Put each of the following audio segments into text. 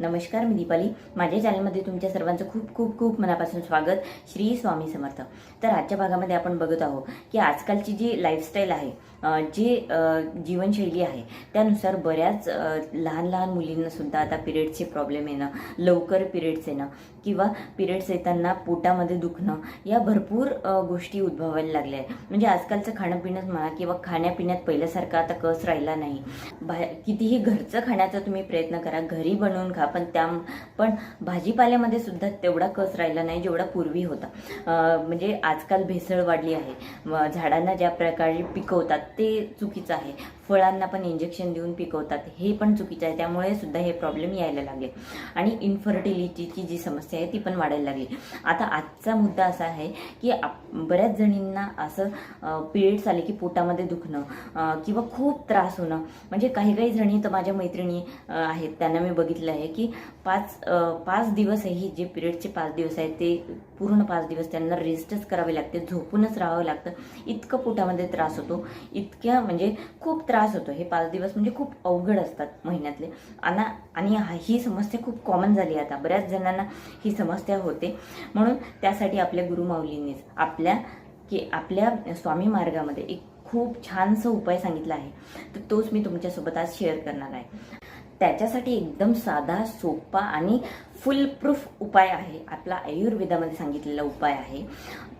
नमस्कार मी दीपाली. माझ्या चॅनलमध्ये तुमच्या सर्वांचं खूप खूप खूप मनापासून स्वागत. श्री स्वामी समर्थ. तर आजच्या भागामध्ये आपण बघत आहोत की आजकालची जी लाईफस्टाईल आहे जी जीवनशैली आहे त्यानुसार बऱ्याच लहान लहान मुलींना सुद्धा आता पिरियड्सचे प्रॉब्लेम येणं लवकर पिरियड्स येणं किंवा पिरियड्स येताना पोटामध्ये दुखणं या भरपूर गोष्टी उद्भवायला लागल्या आहेत. म्हणजे आजकालचं खाणंपिणंच म्हणा किंवा खाण्यापिण्यात पहिल्यासारखा आता कस राहिला नाही. बाहेर कितीही घरचं खाण्याचा तुम्ही प्रयत्न करा घरी बनवून खा पण त्या पण भाजीपाल्यामध्ये सुद्धा तेवढा कस राहिला नाही जेवढा पूर्वी होता. म्हणजे आजकाल भेसळ वाढली आहे. झाडांना ज्या प्रकारे पिकवतात ते चुकीचं आहे. फळांना पण इंजेक्शन देऊन पिकवतात हे पण चुकीचं आहे. त्यामुळे सुद्धा हे प्रॉब्लेम यायला लागले. आणि इन्फर्टिलिटीची जी समस्या आहे ती पण वाढायला लागली. आता आजचा मुद्दा असा आहे की आप- बऱ्याच जणींना असं पिरियड्स आले की पोटामध्ये दुखणं किंवा खूप त्रास होणं. म्हणजे काही काही जणी तर माझ्या मैत्रिणी आहेत. त्यांना मी बघितलं आहे की पाच पाच दिवसही जे पिरियडचे पाच दिवस आहेत ते पूर्ण पाच दिवस त्यांना रेस्टच करावे लागते. झोपूनच राहावं लागतं. इतकं पोटामध्ये त्रास होतो. इतक्या म्हणजे खूप त्रास होतो. हे पाच दिवस म्हणजे खूप अवघड असतात महिन्यातले. आणि आणि ही समस्या खूप कॉमन झाली आहे आता. बऱ्याच जणांना ही समस्या होते. म्हणून त्यासाठी आपल्या गुरुमाऊलींनीच आपल्या की आपल्या स्वामी मार्गामध्ये एक खूप छानसा उपाय सांगितला आहे. तर तोच मी तुमच्यासोबत आज शेअर करणार आहे. त्याच्यासाठी एकदम साधा सोपा आणि फुल प्रूफ उपाय आहे. आपला आयुर्वेदामध्ये सांगितलेला उपाय आहे.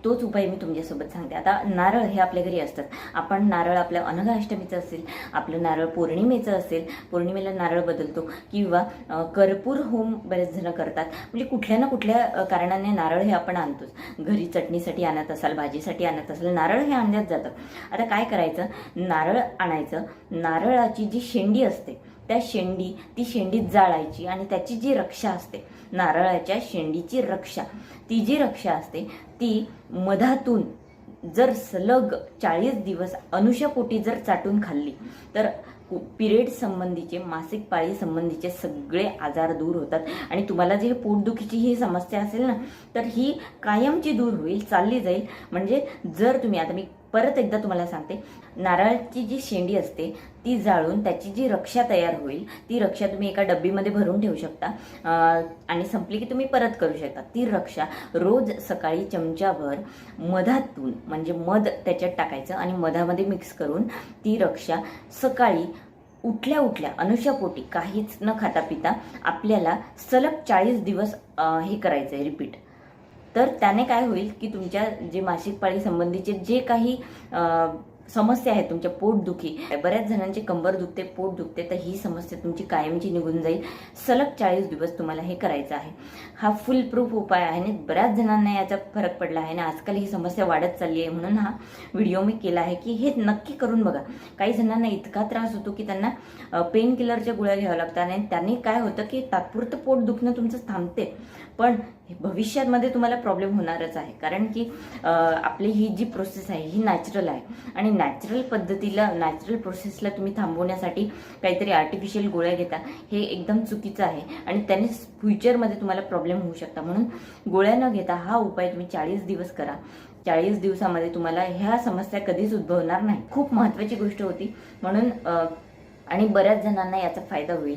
तोच उपाय मी तुमच्यासोबत सांगते. आता नारळ हे आपल्या घरी असतात. आपण नारळ आपल्या अनघाष्टमीचं असेल आपलं नारळ पौर्णिमेचं असेल पौर्णिमेला नारळ बदलतो किंवा कर्पूर होम बरेच जण करतात. म्हणजे कुठल्या ना कुठल्या कारणाने नारळ हे आपण आणतोच. घरी चटणीसाठी आणत असाल भाजीसाठी आणत असाल नारळ हे आणण्यात जातं. आता काय करायचं? नारळ आणायचं. नारळाची जी शेंडी असते त्या शेंडी ती शेंडीत जाळायची आणि त्याची जी रक्षा असते नारळाच्या शेंडीची रक्षा. ती जी रक्षा असते ती मधातून जर सलग चाळीस दिवस अनुषापोटी जर चाटून खाल्ली तर पिरियड संबंधीचे मासिक पाळी संबंधीचे सगळे आजार दूर होतात. आणि तुम्हाला जे पोटदुखीची ही समस्या असेल ना तर ही कायमची दूर होईल चालली जाईल. म्हणजे जर तुम्ही आता मी परत एकदा तुम्हाला सांगते. नारळाची जी शेंडी असते ती जाळून त्याची जी रक्षा तयार होईल ती रक्षा तुम्ही एका डब्बीमध्ये भरून ठेवू शकता. आणि संपली की तुम्ही परत करू शकता. ती रक्षा रोज सकाळी चमचाभर मधातून म्हणजे मध त्याच्यात टाकायचं आणि मधामध्ये मिक्स करून ती रक्षा सकाळी उठल्या उठल्या अनुशापोटी काहीच न खाता पिता आपल्याला सलग चाळीस दिवस हे करायचं आहे रिपीट तर त्याने काय होईल की तुमच्या जे मासिक पाळी संबंधीचे जे काही समस्या आहे तुमच्या पोटदुखी. बऱ्याच जणांची कंबर दुखते पोट दुखते तर ही समस्या तुमची कायमची निघून जाईल. सलग चाळीस दिवस तुम्हाला हे करायचं आहे. हा फुल प्रूफ उपाय आहे आणि बऱ्याच जणांना याचा फरक पडला आहे आणि आजकाल ही समस्या वाढत चालली आहे म्हणून हा व्हिडिओ मी केला आहे की हे नक्की करून बघा. काही जणांना इतका त्रास होतो की त्यांना पेन किलरच्या गोळ्या घ्याव्या लागतात आणि त्यांनी काय होतं की तात्पुरतं पोट दुखणं तुमचं थांबते. पण भविष्यामध्ये तुम्हाला प्रॉब्लेम होणारच आहे. कारण की आपली ही जी प्रोसेस आहे ही नॅचरल आहे. आणि नॅचरल पद्धतीला नॅचरल प्रोसेसला तुम्ही थांबवण्यासाठी काहीतरी आर्टिफिशियल गोळ्या घेता हे एकदम चुकीचं आहे. आणि त्याने फ्युचरमध्ये तुम्हाला प्रॉब्लेम होऊ शकता. म्हणून गोळ्या न घेता हा उपाय तुम्ही चाळीस दिवस करा. चाळीस दिवसामध्ये तुम्हाला ह्या समस्या कधीच उद्भवणार नाही. खूप महत्त्वाची गोष्ट होती. म्हणून आणि बऱ्याच जणांना याचा फायदा होईल.